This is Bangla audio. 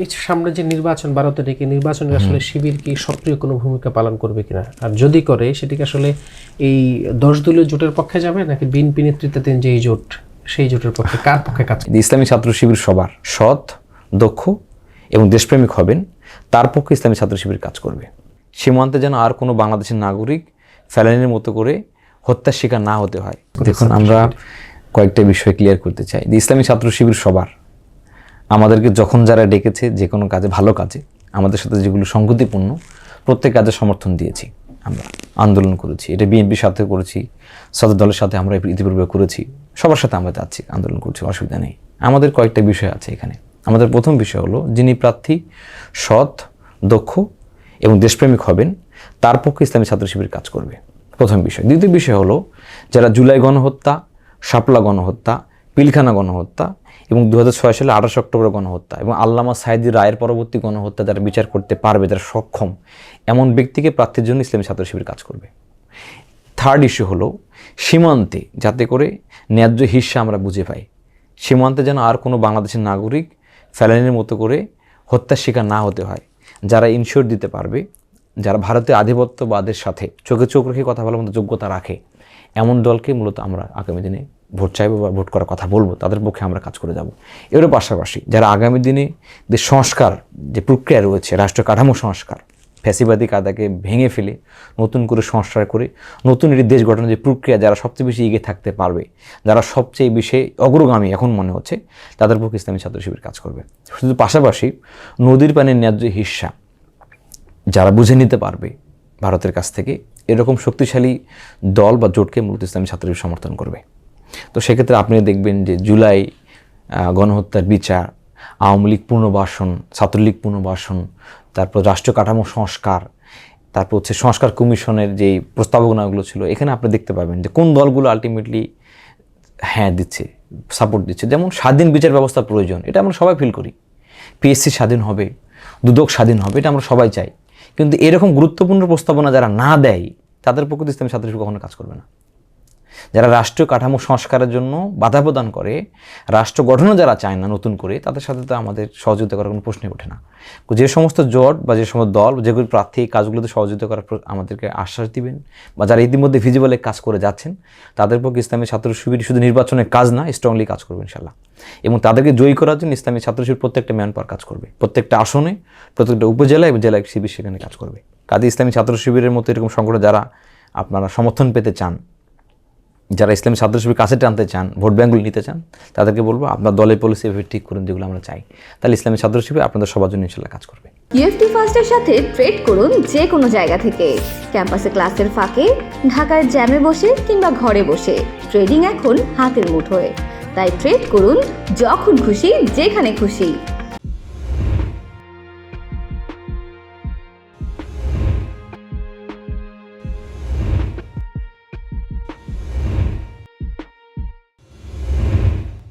এই যে সামনে যে নির্বাচন বারো তারিখে নির্বাচনে আসলে শিবির কি সক্রিয় কোনো ভূমিকা পালন করবে কিনা? আর যদি করে সেটিকে আসলে এই দশ দলীয় জোটের পক্ষে যাবে নাকি বিএনপি নেতৃত্বাধীন যে এই জোট সেই জোটের পক্ষে কার পক্ষে কাজ ইসলামী ছাত্র শিবির সবার সৎ দক্ষ এবং দেশপ্রেমিক হবেন তার পক্ষে ইসলামী ছাত্র শিবির কাজ করবে। সীমান্তে যেন আর কোনো বাংলাদেশের নাগরিক ফেলানির মতো করে হত্যার শিকার না হতে হয়। দেখুন আমরা কয়েকটা বিষয় ক্লিয়ার করতে চাই। ইসলামী ছাত্র শিবির সবার আমাদেরকে যখন যারা ডেকেছে যে কোনো কাজে, ভালো কাজে, আমাদের সাথে যেগুলো সংগতিপূর্ণ, প্রত্যেক কাজে সমর্থন দিয়েছি আমরা, আন্দোলন করেছি, এটা বিএনপির সাথে করেছি, সদর দলের সাথে আমরা ইতিপূর্বে করেছি, সবার সাথে আমরা যাচ্ছি, আন্দোলন করছি, অসুবিধা নেই। আমাদের কয়েকটা বিষয় আছে এখানে। আমাদের প্রথম বিষয় হলো, যিনি প্রার্থী, সৎ, দক্ষ এবং দেশপ্রেমিক হবেন, তার পক্ষে ইসলামী ছাত্র শিবির কাজ করবে। প্রথম বিষয়। দ্বিতীয় বিষয় হলো, যারা জুলাই গণহত্যা, শাপলা গণহত্যা পিলখানা গণহত্যা এবং দু হাজার ছয় সালে আঠাশ অক্টোবর গণহত্যা এবং আল্লামা সাইদি রায়ের পরবর্তী গণহত্যা যারা বিচার করতে পারবে, যারা সক্ষম, এমন ব্যক্তিকে প্রার্থীর জন্য ইসলামী ছাত্র শিবির কাজ করবে। থার্ড ইস্যু হলো সীমান্তে, যাতে করে ন্যায্য হিস্সা আমরা বুঝে পাই। সীমান্তে যেন আর কোনো বাংলাদেশের নাগরিক ফেলানির মতো করে হত্যার শিকার না হতে হয়। যারা ইনশিওর দিতে পারবে, যারা ভারতীয় আধিপত্যবাদের সাথে চোখে চোখ রেখে কথা বলার মতো যোগ্যতা রাখে, এমন দলকে মূলত আমরা আগামী দিনে ভোট চাইব বা ভোট করার কথা বলব, তাদের পক্ষে আমরা কাজ করে যাব। এর পাশাপাশি যারা আগামী দিনে যে সংস্কার, যে প্রক্রিয়া রয়েছে, রাষ্ট্র কাঠামো সংস্কার, ফ্যাসিবাদী কাদাকে ভেঙে ফেলে নতুন করে সংস্কার করে নতুন একটি দেশ গঠনের যে প্রক্রিয়া, যারা সবচেয়ে বেশি এগিয়ে থাকতে পারবে, যারা সবচেয়ে বেশি অগ্রগামী এখন মনে হচ্ছে, তাদের পক্ষে ইসলামী ছাত্র শিবির কাজ করবে। শুধু পাশাপাশি নদীর পানির ন্যায্য হিস্সা যারা বুঝে নিতে পারবে ভারতের কাছ থেকে, এরকম শক্তিশালী দল বা জোটকে মূলত ইসলামী ছাত্রশিবির সমর্থন করবে। তো সেক্ষেত্রে আপনি দেখবেন যে জুলাই গণহত্যার বিচার, আওয়ামী লীগ পুনর্বাসন, ছাত্রলীগ পুনর্বাসন, তারপর রাষ্ট্র কাঠামো সংস্কার, তারপর হচ্ছে সংস্কার কমিশনের যেই প্রস্তাবনাগুলো ছিল, এখানে আপনি দেখতে পাবেন যে কোন দলগুলো আলটিমেটলি হ্যাঁ দিচ্ছে সাপোর্ট দিচ্ছে। যেমন স্বাধীন বিচার ব্যবস্থা প্রয়োজন, এটা আমরা সবাই ফিল করি। পিএসসি স্বাধীন হবে, দুদক স্বাধীন হবে, এটা আমরা সবাই চাই। কিন্তু এরকম গুরুত্বপূর্ণ প্রস্তাবনা যারা না দেয়, তাদের পক্ষে ইসলামী ছাত্রশিবির কখনো কাজ করবে না। যারা রাষ্ট্রীয় কাঠামো সংস্কারের জন্য বাধা প্রদান করে, রাষ্ট্র গঠনও যারা চায় না নতুন করে, তাদের সাথে তো আমাদের সহযোগিতা করার কোনো প্রশ্নই ওঠে না। যে সমস্ত জোট বা যে সমস্ত দল যেগুলি প্রার্থী কাজগুলোতে সহযোগিতা করার আমাদেরকে আশ্বাস দিবেন বা যারা ইতিমধ্যে ভিজিবলে কাজ করে যাচ্ছেন, তাদের পক্ষে ইসলামী ছাত্র শিবির শুধু নির্বাচনের কাজ না স্ট্রংলি কাজ করবে ইনশাল্লাহ এবং তাদেরকে জয়ী করার জন্য ইসলামী ছাত্র শিবির প্রত্যেকটা ম্যান পাওয়ার কাজ করবে। প্রত্যেকটা আসনে, প্রত্যেকটা উপজেলা এবং জেলা শিবির সেখানে কাজ করবে। কাজে ইসলামী ছাত্র শিবিরের মতো এরকম সংগঠন যারা আপনারা সমর্থন পেতে চান যারা ইসলামী শিবির কাছে টানতে চান, ভোট ব্যাঙ্কগুলো নিতে চান, তাদেরকে বলব আপনার দলের পলিসি এভাবে ঠিক করুন যেগুলো আমরা চাই। তাহলে ইসলামী শিবির আপনাদের সবার জন্য ইনশাল্লাহ কাজ করবে। ইউএফটি ফার্স্টের সাথে ট্রেড করুন যে কোনো জায়গা থেকে। ক্যাম্পাসে ক্লাসের ফাঁকে, ঢাকার জ্যামে বসে কিংবা ঘরে বসে। ট্রেডিং এখন হাতের মুঠোয়। তাই ট্রেড করুন যখন খুশি, যেখানে খুশি।